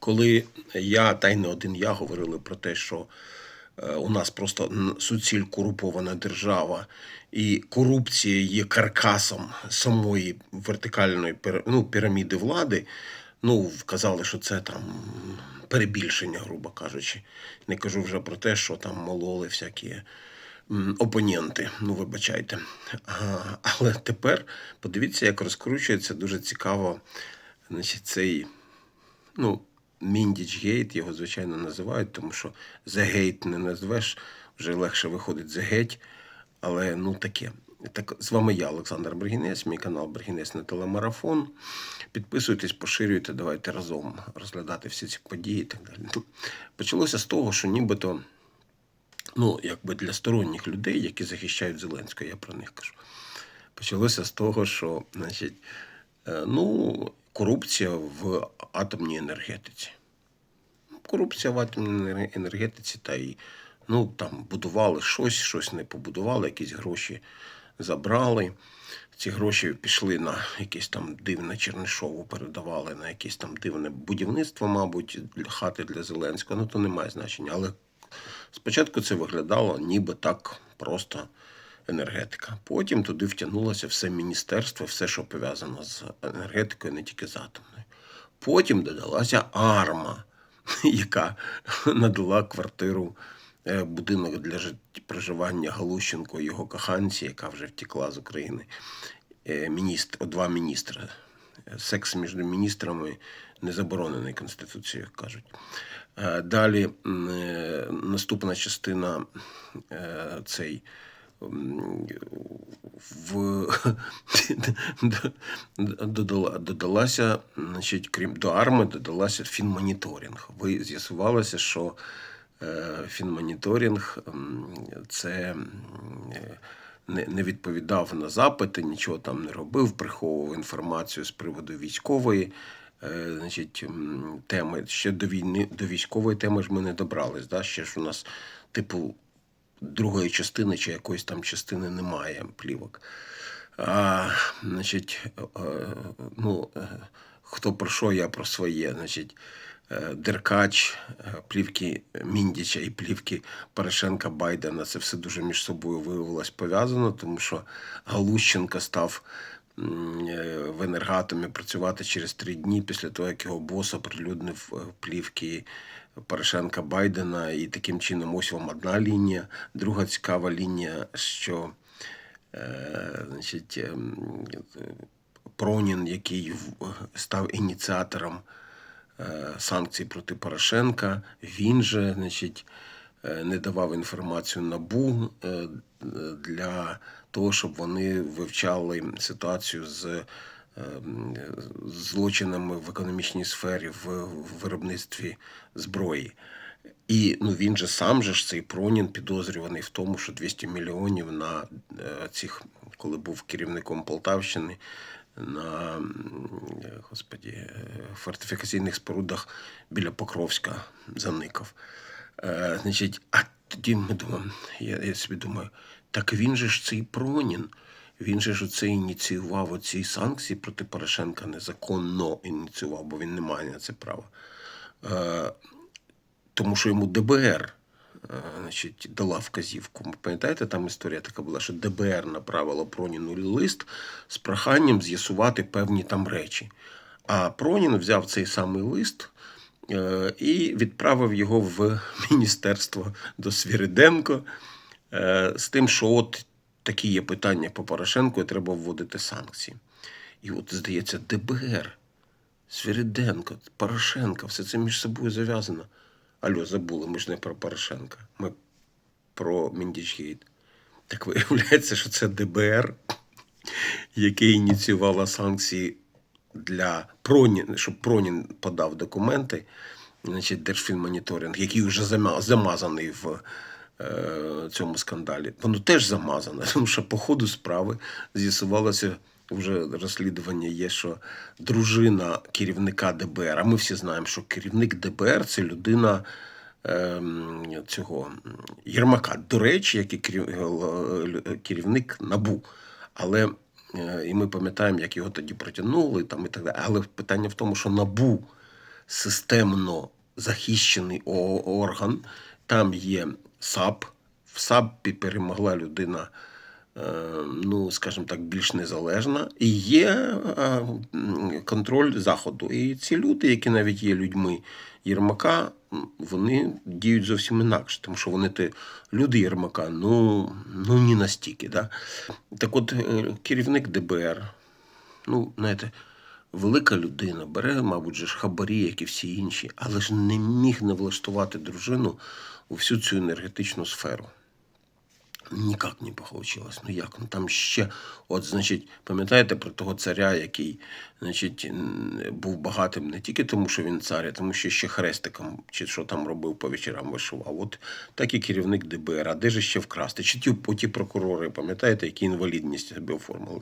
коли я та й не один я говорили про те, що е, у нас просто суціль корумпована держава, і корупція є каркасом самої вертикальної ну, піраміди влади. Ну, казали, що це там перебільшення, грубо кажучи. Не кажу вже про те, що там мололи всякі опоненти. Ну, вибачайте. Але тепер подивіться, як розкручується дуже цікаво значить, цей ну, Міндіч Гейт, його, звичайно, називають, тому що The Gate не назвеш, вже легше виходить The Gate, але ну таке. Так, з вами я, Олександр Бергінець, мій канал Бергінець на телемарафон. Підписуйтесь, поширюйте, давайте разом розглядати всі ці події і так далі. Ну, Почалося з того, що нібито ну, якби для сторонніх людей, які захищають Зеленського, я про них кажу. Почалося з того, що значить, е, ну, корупція в атомній енергетиці. Корупція в атомній енергетиці, та й ну, там будували щось, щось не побудували, якісь гроші забрали. Ці гроші пішли на якесь там дивне Чернишову, передавали на якесь там дивне будівництво, мабуть, для хати для Зеленського. Ну, то не має значення. Але спочатку це виглядало ніби так просто енергетика. Потім туди втягнулося все міністерство, все, що пов'язано з енергетикою, не тільки з атомною. Потім додалася арма, яка надала квартиру, е, будинок для проживання Галущенко і його коханці, яка вже втекла з України. Е, Міністр, два міністри. Секс між міністрами не заборонений Конституцією, як кажуть. Е, Далі наступна частина цей в додала, додалася, значить, крім до арми, додалася фінмоніторинг. Ви з'ясувалося, що е, фінмоніторинг це не, не відповідав на запити, нічого там не робив, приховував інформацію з приводу військової. е, Значить, теми ще до війни, до військової теми ж ми не добрались. Да? Ще ж у нас, типу, другої частини чи якоїсь там частини немає плівок. А, значить, е, ну, е, хто про що, я про своє. Значить, е, Деркач, е, плівки Міндіча і плівки Порошенка Байдена. Це все дуже між собою виявилось пов'язано, тому що Галущенко став е, в енергатомі працювати через три дні після того, як його бос оприлюднив е, плівки Порошенка Байдена. І таким чином ось вам одна лінія. Друга цікава лінія, що е, значить, ем, Пронін, який став ініціатором е, санкцій проти Порошенка, він же, значить, е, не давав інформацію НАБУ е, для того, щоб вони вивчали ситуацію з е, злочинами в економічній сфері в виробництві зброї. І ну він же сам же ж цей Пронін підозрюваний в тому, що 200 мільйонів на е, цих, коли був керівником Полтавщини, на е, господі, е, фортифікаційних спорудах біля Покровська заникав. Е, значить, а тоді ми думаємо, я, я собі думаю, так він же ж цей Пронін. Він же ж оце ініціював оці санкції проти Порошенка незаконно ініціював, бо він не має на це права. Е, тому що йому ДБР е, значить, дала вказівку. Пам'ятаєте, там історія така була, що ДБР направило Проніну лист з проханням з'ясувати певні там речі. А Пронін взяв цей самий лист е, і відправив його в міністерство до Свіриденко е, з тим, що от такі є питання по Порошенку, і треба вводити санкції. І от, здається, ДБР Свириденко, Порошенко, все це між собою зав'язано. Алло, забули, ми ж не про Порошенка, ми про Міндічгейт. Так виявляється, що це ДБР, яке ініціювало санкції для Пронін, щоб Пронін подав документи, значить, Держфінмоніторинг, який вже замазаний в цьому скандалі. Воно теж замазане, тому що по ходу справи з'ясувалося. Вже розслідування є, що дружина керівника ДБР, а ми всі знаємо, що керівник ДБР це людина ем, цього Єрмака. До речі, як і е, керівник НАБУ. Але е, і ми пам'ятаємо, як його тоді протягнули там і так далі. Але питання в тому, що НАБУ системно захищений орган. Там є САП. В САПі перемогла людина, е, ну, скажімо так, більш незалежна, і є е, контроль Заходу. І ці люди, які навіть є людьми Єрмака, вони діють зовсім інакше, тому що вони те люди Єрмака, ну, ну не настільки. Да? Так от е, керівник ДБР, ну, знаєте, велика людина, бере, мабуть, же ж хабарі, як і всі інші, але ж не міг не влаштувати дружину у всю цю енергетичну сферу. Ніяк не получилось. Ну як? Ну там ще, от, значить, пам'ятаєте про того царя, який, значить, був багатим не тільки тому, що він цар, а тому що ще хрестиком, чи що там робив по вечорам вишивав. От так і керівник ДБР. А де ж ще вкрасти? Чи ті, ті прокурори, пам'ятаєте, які інвалідність собі оформили?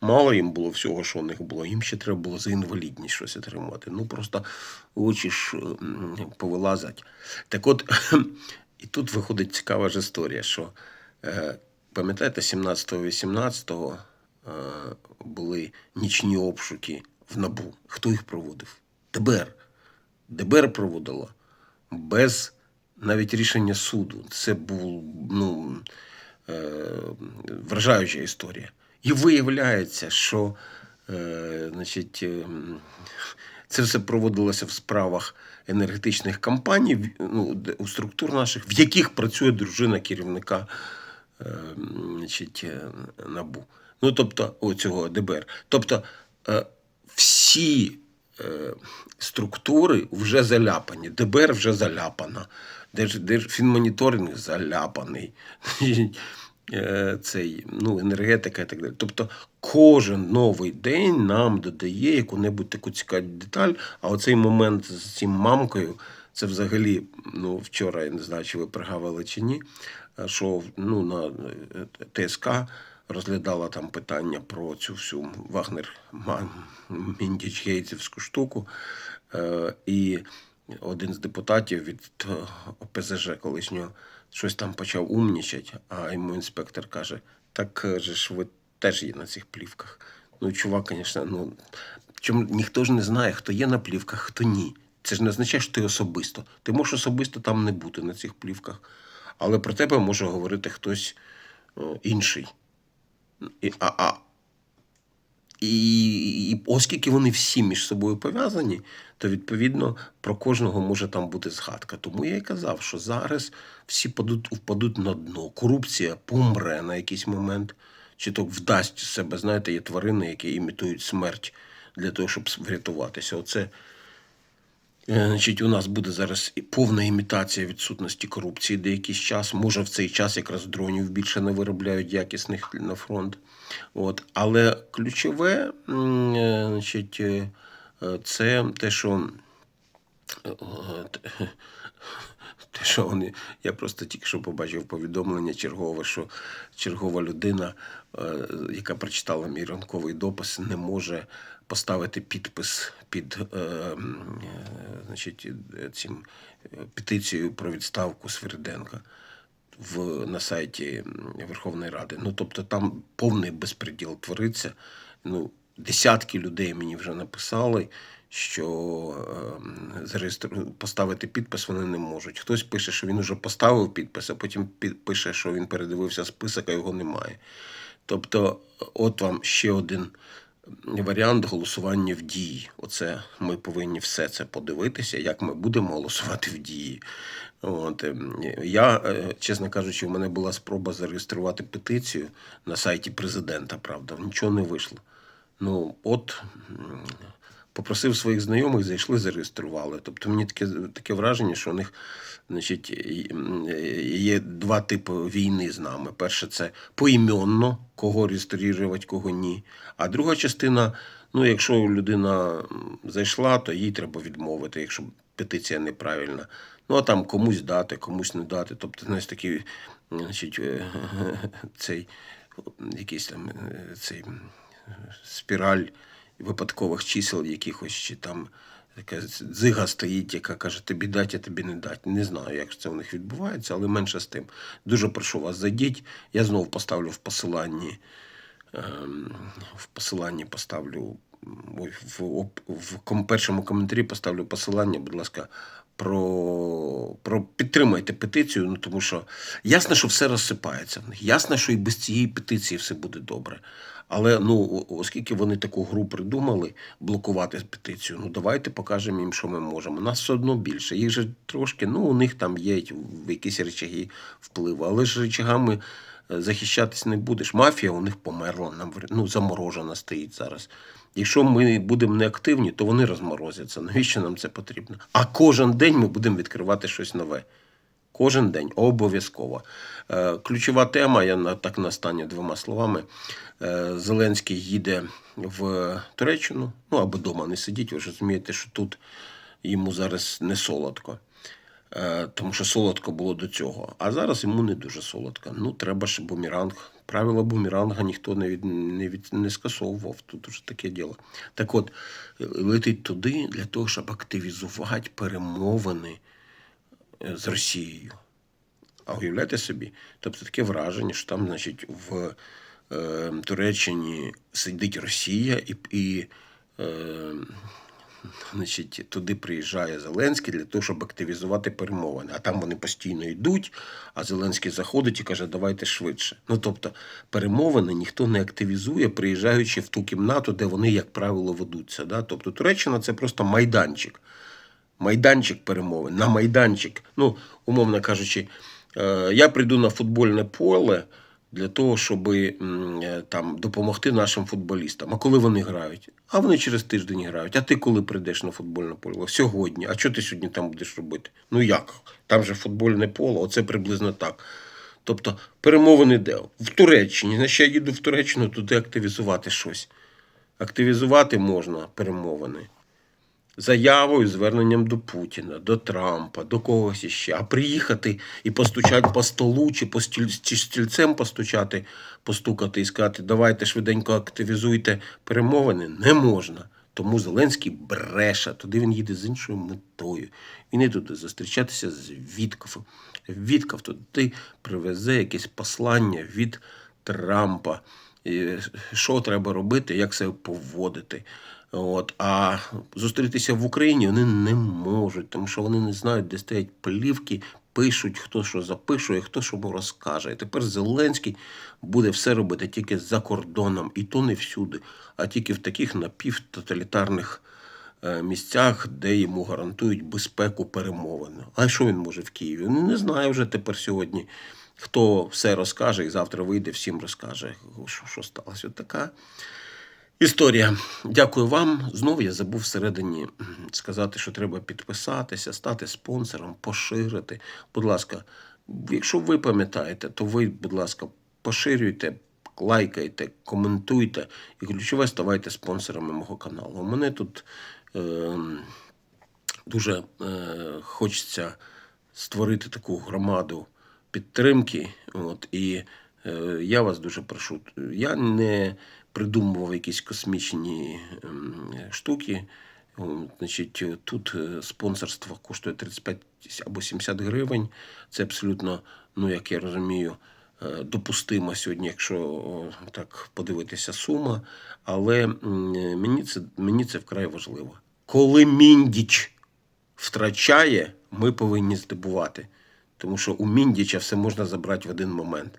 Мало їм було всього, що у них було. Їм ще треба було за інвалідність щось отримати. Ну просто очі ж повилазять. Так от, і тут виходить цікава ж історія, що. Е, Пам'ятаєте, 17-18 е, були нічні обшуки в НАБУ. Хто їх проводив? ДБР. ДБР проводило без навіть рішення суду. Це був ну, е, вражаюча історія. І виявляється, що значить, це все проводилося в справах енергетичних компаній, ну, у структур наших, в яких працює дружина керівника значить, е, НАБУ. Ну, тобто, о, цього ДБР. Тобто, е, всі е, структури вже заляпані. ДБР вже заляпана. Держ, Держфінмоніторинг заляпаний. Цей, ну, енергетика і так далі. Тобто кожен новий день нам додає яку-небудь таку цікаву деталь, а оцей момент з цим мамкою, це взагалі, ну, вчора я не знаю, чи ви пригавили чи ні, що ну, на е, ТСК розглядала там питання про цю всю Вагнер Міндіч Гейтсівську штуку. Е, І один з депутатів від ОПЗЖ колишнього щось там почав умнічати, а йому інспектор каже: так е, же ж ви теж є на цих плівках. Ну, чувак, звісно, ну чому ніхто ж не знає, хто є на плівках, хто ні. Це ж не означає, що ти особисто. Ти можеш особисто там не бути на цих плівках, але про тебе може говорити хтось е, інший. І, а, а, і, і оскільки вони всі між собою пов'язані, то відповідно про кожного може там бути згадка. Тому я і казав, що зараз всі падуть, впадуть на дно. Корупція помре на якийсь момент, чи то вдасть себе. Знаєте, є тварини, які імітують смерть для того, щоб врятуватися. Оце Значить, у нас буде зараз повна імітація відсутності корупції деякий час. Може, в цей час якраз дронів більше не виробляють якісних на фронт. От. Але ключове, е, значить, е, е, це те, що. Те- що вони, я просто тільки що побачив повідомлення чергове, що чергова людина, е, яка прочитала мій ранковий допис, не може поставити підпис під е, е, значить, цим петицією про відставку Сверденка в, на сайті Верховної Ради. Ну, тобто там повний безпреділ твориться. Ну, десятки людей мені вже написали, що ем, поставити підпис вони не можуть. Хтось пише, що він вже поставив підпис, а потім пише, що він передивився список, а його немає. Тобто, от вам ще один варіант голосування в дії. Оце ми повинні все це подивитися, як ми будемо голосувати в дії. От, ем, я, е, чесно кажучи, у мене була спроба зареєструвати петицію на сайті президента, правда, нічого не вийшло. Ну, от попросив своїх знайомих, зайшли, зареєстрували. Тобто мені таке, таке враження, що у них значить, є два типи війни з нами. Перше, це поіменно, кого реєструвати, кого ні. А друга частина, ну, якщо людина зайшла, то їй треба відмовити, якщо петиція неправильна. Ну, а там комусь дати, комусь не дати. Тобто, знаєш, такий, значить, е, цей якийсь там е, цей спіраль випадкових чисел якихось, чи там така дзига стоїть, яка каже, тобі дать, а тобі не дать. Не знаю, як це у них відбувається, але менше з тим. Дуже прошу вас, зайдіть. Я знову поставлю в посиланні. ем, В посиланні поставлю в, в, в першому коментарі поставлю посилання, будь ласка, про, про підтримайте петицію, ну тому що ясно, що все розсипається в них. Ясно, що і без цієї петиції все буде добре. Але ну, оскільки вони таку гру придумали блокувати петицію, ну давайте покажемо їм, що ми можемо. Нас все одно більше. Їх же трошки, ну у них там є якісь речаги впливу, але ж речагами е, захищатись не будеш. Мафія у них померла, ну, заморожена стоїть зараз. Якщо ми будемо неактивні, то вони розморозяться. Навіщо нам це потрібно? А кожен день ми будемо відкривати щось нове. Кожен день обов'язково. Е, Ключова тема, я так настаню двома словами. Е, Зеленський їде в Туреччину, ну або вдома не сидіть. Ви ж розумієте, що тут йому зараз не солодко. Е, Тому що солодко було до цього. А зараз йому не дуже солодко. Ну, треба ж бумеранг. Правила бумеранга ніхто не, від, не, від, не скасовував. Тут уже таке діло. Так от, е, летить туди для того, щоб активізувати перемовини е, з Росією. А уявляєте собі? Тобто таке враження, що там, значить, в е, Туреччині сидить Росія і, і е, значить, туди приїжджає Зеленський для того, щоб активізувати перемовини. А там вони постійно йдуть, а Зеленський заходить і каже, давайте швидше. Ну тобто перемовини ніхто не активізує, приїжджаючи в ту кімнату, де вони, як правило, ведуться. Да? Тобто Туреччина це просто майданчик майданчик перемовин, на майданчик. Ну, умовно кажучи, е, я прийду на футбольне поле для того, щоб там допомогти нашим футболістам. А коли вони грають? А вони через тиждень грають. А ти коли прийдеш на футбольне поле? Сьогодні. А що ти сьогодні там будеш робити? Ну як? Там же футбольне поле, оце приблизно так. Тобто перемовини де? В Туреччині. Значить, я їду в Туреччину туди активізувати щось. Активізувати можна перемовини заявою, зверненням до Путіна, до Трампа, до когось іще. А приїхати і постучати по столу, чи по стіль, чи стільцем постучати, постукати і сказати, давайте швиденько активізуйте перемовини, не можна. Тому Зеленський бреше, туди він їде з іншою метою. Він не туди зустрічатися з Віткофом. Вітков туди привезе якесь послання від Трампа. І Що треба робити, як себе поводити. От, а зустрітися в Україні вони не можуть, тому що вони не знають, де стоять плівки, пишуть, хто що запишує, хто що розкаже. І тепер Зеленський буде все робити тільки за кордоном, і то не всюди, а тільки в таких напівтоталітарних е, місцях, де йому гарантують безпеку перемовин. А що він може в Києві? Він не знає вже тепер сьогодні. Хто все розкаже і завтра вийде, всім розкаже, що, що сталося. Така Історія. Дякую вам. Знову я забув всередині сказати, що треба підписатися, стати спонсором, поширити. Будь ласка, якщо ви пам'ятаєте, то ви, будь ласка, поширюйте, лайкайте, коментуйте і ключове ставайте спонсорами мого каналу. У мене тут е, дуже е, хочеться створити таку громаду підтримки. От, і е, я вас дуже прошу. Я не придумував якісь космічні штуки. Значить, тут е, спонсорство коштує 35 або 70 гривень. Це абсолютно, ну як я розумію, е, допустима сьогодні, якщо так подивитися сума. Але мені це, мені це вкрай важливо. Коли міндіч втрачає, ми повинні здобувати. Тому що у Міндіча все можна забрати в один момент.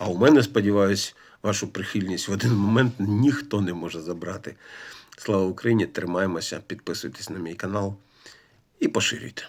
А у мене, сподіваюсь, вашу прихильність в один момент ніхто не може забрати. Слава Україні! Тримаємося, підписуйтесь на мій канал і поширюйте.